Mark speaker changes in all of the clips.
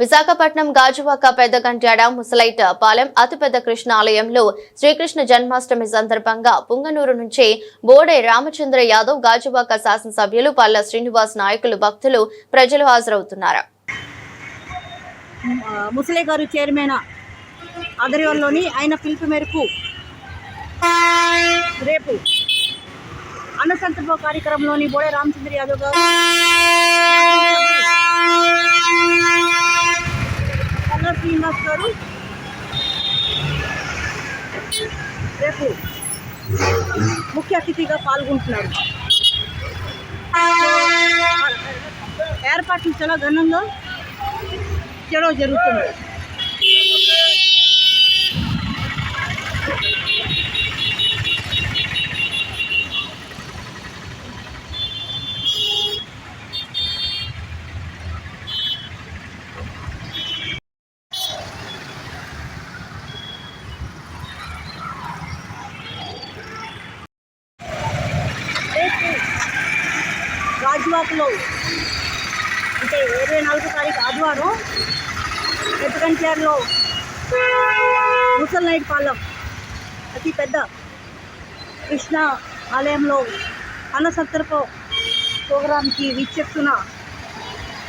Speaker 1: విశాఖపట్నం గాజువాక పెద్దగంట్యాడ ముసలైట్ పాలెం అతిపెద్ద కృష్ణ ఆలయంలో శ్రీకృష్ణ జన్మాష్టమి సందర్భంగా పుంగనూరు నుంచి బోడే రామచంద్ర యాదవ్ గాజువాక శాసనసభ్యులు పల్ల శ్రీనివాస్ నాయకులు భక్తులు ప్రజలు హాజరవుతున్నారు.
Speaker 2: ముసలి ముసలే గారు చైర్మన్ ఆధ్వర్యంలోని ఆయన పిలుపు మేరకు రేపు అన్న సంతర్ప కార్యక్రమంలోని బోడే రామచంద్ర యాదవ్ గారు శ్రీనివాస్ గారు రేపు ముఖ్య అతిథిగా పాల్గొంటున్నారు. ఏర్పాట్లు చాలా ఘనంగా చేయడం జరుగుతుంది. అందుబాటులో అంటే ఇరవై నాలుగు తారీఖు ఆదివారం పెద్దగంట్యార్లో ముసల్ నైట్ పాలెం అతి పెద్ద కృష్ణ ఆలయంలో అన్న ప్రోగ్రాంకి విచ్చేస్తున్న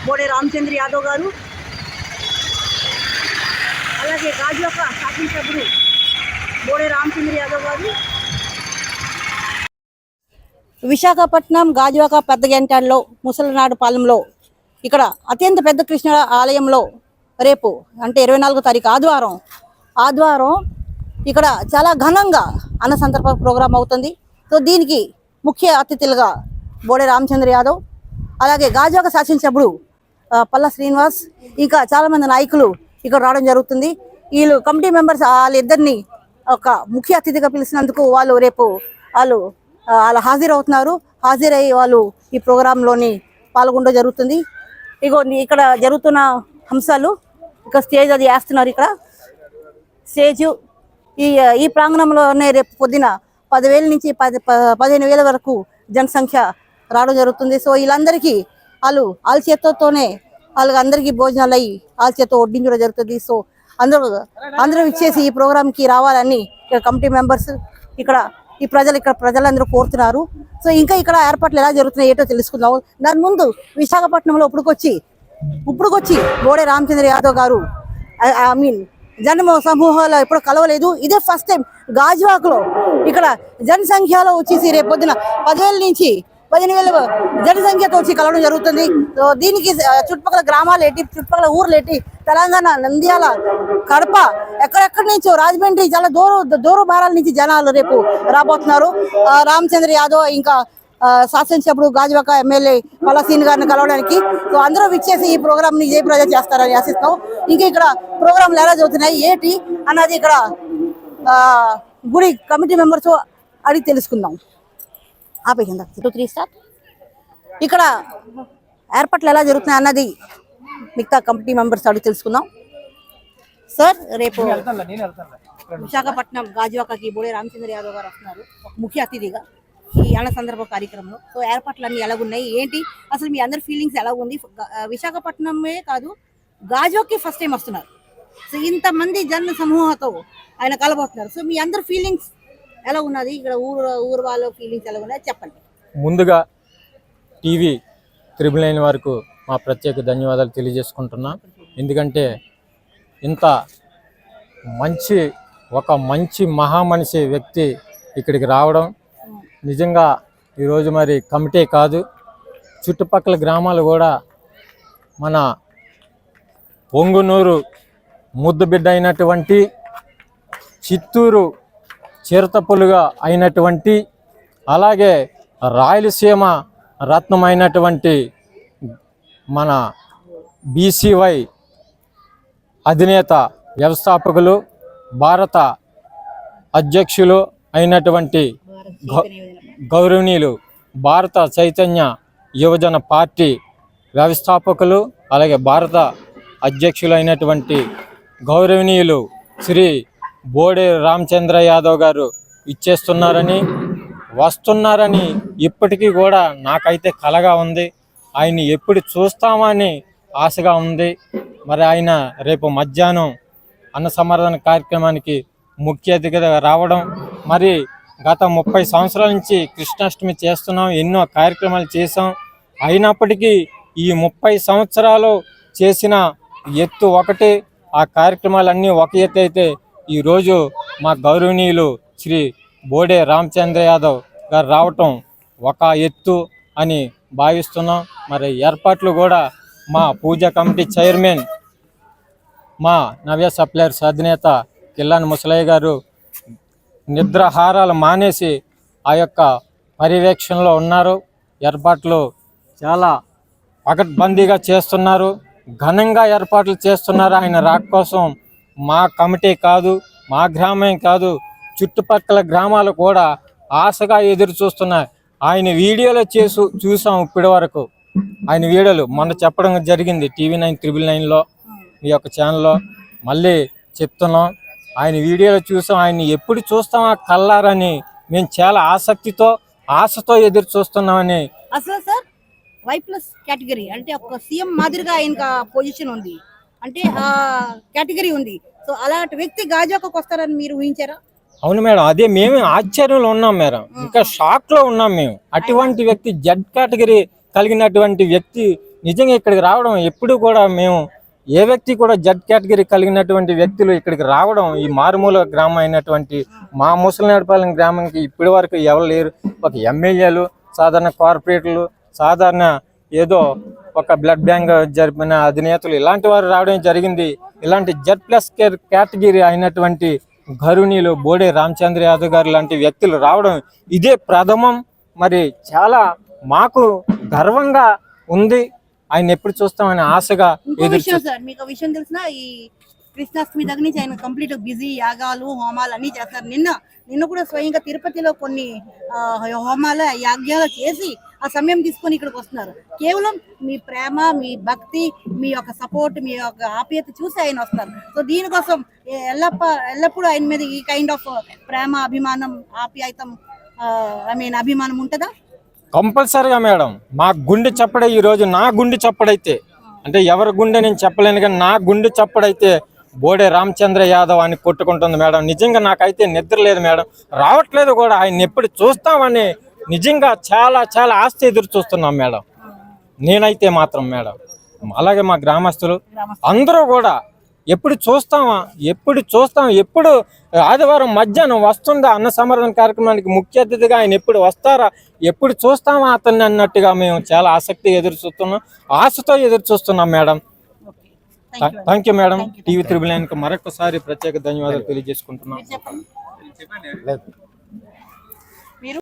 Speaker 2: బోడే రామచంద్ర యాదవ్ గారు అలాగే గాజువాక శాసనసభ్యుడు బోడే రామచంద్ర యాదవ్ గారు విశాఖపట్నం గాజువాక పెద్దగంటాల్లో ముసలినాడు పాలెంలో ఇక్కడ అత్యంత పెద్ద కృష్ణ ఆలయంలో రేపు అంటే ఇరవై నాలుగో తారీఖు ఆదివారం ఆదివారం ఇక్కడ చాలా ఘనంగా అన్న సందర్భ ప్రోగ్రాం అవుతుంది. సో దీనికి ముఖ్య అతిథులుగా బోడే రామచంద్ర యాదవ్ అలాగే గాజువాక శాసనసభ్యుడు పల్ల శ్రీనివాస్ ఇంకా చాలామంది నాయకులు ఇక్కడ రావడం జరుగుతుంది. వీళ్ళు కమిటీ మెంబర్స్ వాళ్ళిద్దరిని ఒక ముఖ్య అతిథిగా పిలిచినందుకు వాళ్ళు రేపు వాళ్ళు అలా హాజరవుతున్నారు. హాజరయ్యి వాళ్ళు ఈ ప్రోగ్రాంలోని పాల్గొనడం జరుగుతుంది. ఇగో ఇక్కడ జరుగుతున్న అంశాలు ఇక స్టేజ్ అది వేస్తున్నారు ఇక్కడ. స్టేజ్ ఈ ఈ ప్రాంగణంలోనే రేపు పొద్దున పదివేల నుంచి పది ప- పదిహేను వేల వరకు జనసంఖ్య రావడం జరుగుతుంది. సో వీళ్ళందరికీ వాళ్ళు వాళ్ళ చేత్తోనే వాళ్ళకి అందరికీ భోజనాలు అయ్యి వాళ్ళ చేత్తో వడ్డించడం జరుగుతుంది. సో అందరూ అందరూ ఇచ్చేసి ఈ ప్రోగ్రాంకి రావాలని ఇక్కడ కమిటీ మెంబర్స్ ఇక్కడ ఈ ప్రజలు ఇక్కడ ప్రజలందరూ కోరుతున్నారు. సో ఇంకా ఇక్కడ ఏర్పాట్లు ఎలా జరుగుతున్నాయి ఏటో తెలుసుకుందాం. దాని ముందు విశాఖపట్నంలో ఇప్పుడుకొచ్చి ఇప్పుడుకొచ్చి బోడే రామచంద్ర యాదవ్ గారు ఐ మీన్ జన్మ సమూహాలు ఎప్పుడు కలవలేదు. ఇదే ఫస్ట్ టైం గాజువాకలో ఇక్కడ జనసంఖ్యలో వచ్చేసి రేపు పొద్దున పదివేల నుంచి పదిహేను వేల జనసంఖ్యతో వచ్చి కలవడం జరుగుతుంది. సో దీనికి చుట్టుపక్కల గ్రామాలు ఏంటి? చుట్టుపక్కల ఊర్లు ఏంటి? తెలంగాణ నంద్యాల కడప ఎక్కడెక్కడి నుంచో? రాజమండ్రి చాలా దూర దూర భారాల నుంచి జనాలు రేపు రాబోతున్నారు. రామచంద్ర యాదవ్ ఇంకా శాసనసభ్యుడు గాజువాక ఎమ్మెల్యే పలాసీన్ గారిని కలవడానికి. సో అందరూ విచ్చేసి ఈ ప్రోగ్రామ్ని జయప్రద చేస్తారని ఆశిస్తాం. ఇంకా ఇక్కడ ప్రోగ్రాంలు ఎలా జరుగుతున్నాయి? ఏంటి? అన్నది ఇక్కడ ఆ, గుడి కమిటీ మెంబర్స్ అడిగి తెలుసుకుందాం. ఆపేసిందా టూ త్రీ స్టార్ ఇక్కడ ఏర్పాట్లు ఎలా జరుగుతున్నాయి అన్నది మిగతా కమిటీ మెంబర్స్ అడిగి తెలుసుకుందాం. సార్ రేపు విశాఖపట్నం గాజువాకకి బోడే రామచంద్ర యాదవ్ గారు వస్తున్నారు. ఒక ముఖ్య అతిథిగా ఈ అన్న సందర్భ కార్యక్రమంలో. సో ఏర్పాట్లు అన్ని ఎలా ఉన్నాయి ఏంటి? అసలు మీ అందరి ఫీలింగ్స్ ఎలా ఉంది విశాఖపట్నమే కాదు గాజువాకి ఫస్ట్ టైం వస్తున్నారు. సో ఇంతమంది జన సమూహంతో ఆయన కలబోతున్నారు. సో మీ అందరి ఫీలింగ్స్ ఎలా ఉన్నది? ఇక్కడ ఊరు ఊరు వాళ్ళ ఫీలింగ్స్ ఎలా ఉన్నాయి? చెప్పండి.
Speaker 3: ముందుగా టీవీ త్రిబుల్ నైన్ వరకు మా ప్రత్యేక ధన్యవాదాలు తెలియజేసుకుంటున్నా. ఎందుకంటే ఇంత మంచి ఒక మంచి మహామనిషి వ్యక్తి ఇక్కడికి రావడం నిజంగా ఈరోజు మరి కమిటీ కాదు. చుట్టుపక్కల గ్రామాలు కూడా మన పొంగునూరు ముద్దుబిడ్డ అయినటువంటి చిత్తూరు చిరతపులుగా అయినటువంటి అలాగే రాయలసీమ రత్నమైనటువంటి మన బీసీవై అధినేత వ్యవస్థాపకులు భారత అధ్యక్షులు అయినటువంటి గౌ- గౌరవనీయులు భారత చైతన్య యువజన పార్టీ వ్యవస్థాపకులు అలాగే భారత అధ్యక్షులు అయినటువంటి గౌరవనీయులు శ్రీ బోడే రామచంద్ర యాదవ్ గారు ఇచ్చేస్తున్నారని వస్తున్నారని ఇప్పటికీ కూడా నాకైతే కలగా ఉంది. ఆయన ఎప్పుడు చూస్తామని ఆశగా ఉంది. మరి ఆయన రేపు మధ్యాహ్నం అన్న సమర్థన కార్యక్రమానికి ముఖ్య అతిథిగా రావడం మరి గత ముప్పై సంవత్సరాల నుంచి కృష్ణాష్టమి చేస్తున్నాం ఎన్నో కార్యక్రమాలు చేసాం అయినప్పటికీ ఈ ముప్పై సంవత్సరాలు చేసిన ఎత్తు ఒకటి. ఆ కార్యక్రమాలన్నీ ఒక ఎత్తు అయితే ఈరోజు మా గౌరవనీయులు శ్రీ బోడే రామచంద్ర యాదవ్ గారు రావటం ఒక ఎత్తు అని భావిస్తున్నాం. మరి ఏర్పాట్లు కూడా మా పూజా కమిటీ చైర్మన్ మా నవ్య సప్లయర్స్ అధినేత కిల్లాన్ ముసలయ్య గారు నిద్రహారాలు మానేసి ఆ యొక్క పర్యవేక్షణలో ఉన్నారు. ఏర్పాట్లు చాలా పకడ్బందీగా చేస్తున్నారు. ఘనంగా ఏర్పాట్లు చేస్తున్నారు. ఆయన రాక కోసం మా కమిటీ కాదు మా గ్రామం కాదు చుట్టుపక్కల గ్రామాలు కూడా ఆశగా ఎదురు చూస్తున్నాయి. ఆయన వీడియోలో చేసు చూసాం ఇప్పటి వరకు. ఆయన వీడియోలు మొన్న చెప్పడం జరిగింది టీవీ నైన్ త్రిబుల్ నైన్లో మీ యొక్క ఛానల్లో. మళ్ళీ చెప్తున్నాం. ఆయన వీడియోలో చూసాం. ఆయన ఎప్పుడు చూస్తాం ఆ కల్లారని మేము చాలా ఆసక్తితో ఆశతో ఎదురు చూస్తున్నామని.
Speaker 2: అసలు సార్ వై ప్లస్ కేటగిరీ అంటే ఒక సీఎం మాదిరిగా ఆయన పొజిషన్ ఉంది. అంటే ఆ కేటగిరీ ఉంది. సో అలాంటి వ్యక్తి గాజాకు వస్తారని మీరు ఊహించారా?
Speaker 3: అవును మేడం అదే మేము ఆశ్చర్యంలో ఉన్నాం మేడం. ఇంకా షాక్లో ఉన్నాం మేము. అటువంటి వ్యక్తి జడ్ కేటగిరీ కలిగినటువంటి వ్యక్తి నిజంగా ఇక్కడికి రావడం ఎప్పుడు కూడా మేము ఏ వ్యక్తి కూడా జడ్ కేటగిరీ కలిగినటువంటి వ్యక్తులు ఇక్కడికి రావడం ఈ మారుమూల గ్రామం అయినటువంటి మా ముసలినాడుపాలెం గ్రామంకి ఇప్పటి వరకు ఎవరు లేరు. ఒక ఎమ్మెల్యేలు సాధారణ కార్పొరేటర్లు సాధారణ ఏదో ఒక బ్లడ్ బ్యాంక్ జరిపిన అధినేతలు ఇలాంటి వారు రావడం జరిగింది. ఇలాంటి జెడ్ ప్లస్ కేర్ కేటగిరీ అయినటువంటి గరుణీలు బోడే రామచంద్ర యాదవ్ గారు లాంటి వ్యక్తులు రావడం ఇదే ప్రథమం. మరి చాలా మాకు గర్వంగా ఉంది. ఆయన ఎప్పుడు చూస్తామని ఆశగా ఎదురు
Speaker 2: విషయం తెలిసిన ఈ కృష్ణాష్టమి దగ్గర నుంచి ఆయన కంప్లీట్ బిజీ యాగాలు హోమాలు అన్ని చేస్తారు. నిన్న నిన్న కూడా స్వయంగా తిరుపతిలో కొన్ని హోమాలు హోమాల చేసి ఆ సమయం తీసుకొని ఇక్కడికి వస్తున్నారు. కేవలం మీ ప్రేమ మీ భక్తి మీ యొక్క సపోర్ట్ మీ యొక్క ఆప్యాయత చూసి ఆయన వస్తారు. సో దీనికోసం ఎల్లప్ప ఎల్లప్పుడూ ఆయన మీద ఈ కైండ్ ఆఫ్ ప్రేమ అభిమానం ఆప్యాయతం ఐ మీన్ అభిమానం ఉంటుందా?
Speaker 3: కంపల్సరీగా మేడం మా గుండె చప్పుడే ఈ రోజు నా గుండె చప్పుడైతే అంటే ఎవరి గుండె నేను చెప్పలేను కానీ నా గుండె చప్పుడైతే బోడే రామచంద్ర యాదవ్ అని కొట్టుకుంటుంది మేడం. నిజంగా నాకైతే నిద్ర లేదు మేడం. రావట్లేదు కూడా ఆయన ఎప్పుడు చూస్తామని నిజంగా చాలా చాలా ఆస్తి ఎదురు చూస్తున్నాం మేడం. నేనైతే మాత్రం మేడం. అలాగే మా గ్రామస్తులు అందరూ కూడా ఎప్పుడు చూస్తామా ఎప్పుడు చూస్తాం ఎప్పుడు ఆదివారం మధ్యాహ్నం వస్తుందా అన్న సమర్థన కార్యక్రమానికి ముఖ్య అతిథిగా ఆయన ఎప్పుడు వస్తారా ఎప్పుడు చూస్తామా అతన్ని అన్నట్టుగా మేము చాలా ఆసక్తి ఎదురు చూస్తున్నాం ఆశతో ఎదురు చూస్తున్నాం madam.
Speaker 2: Thank you
Speaker 3: madam TV triple నైన్కి మరొకసారి ప్రత్యేక ధన్యవాదాలు తెలియజేసుకుంటున్నాం.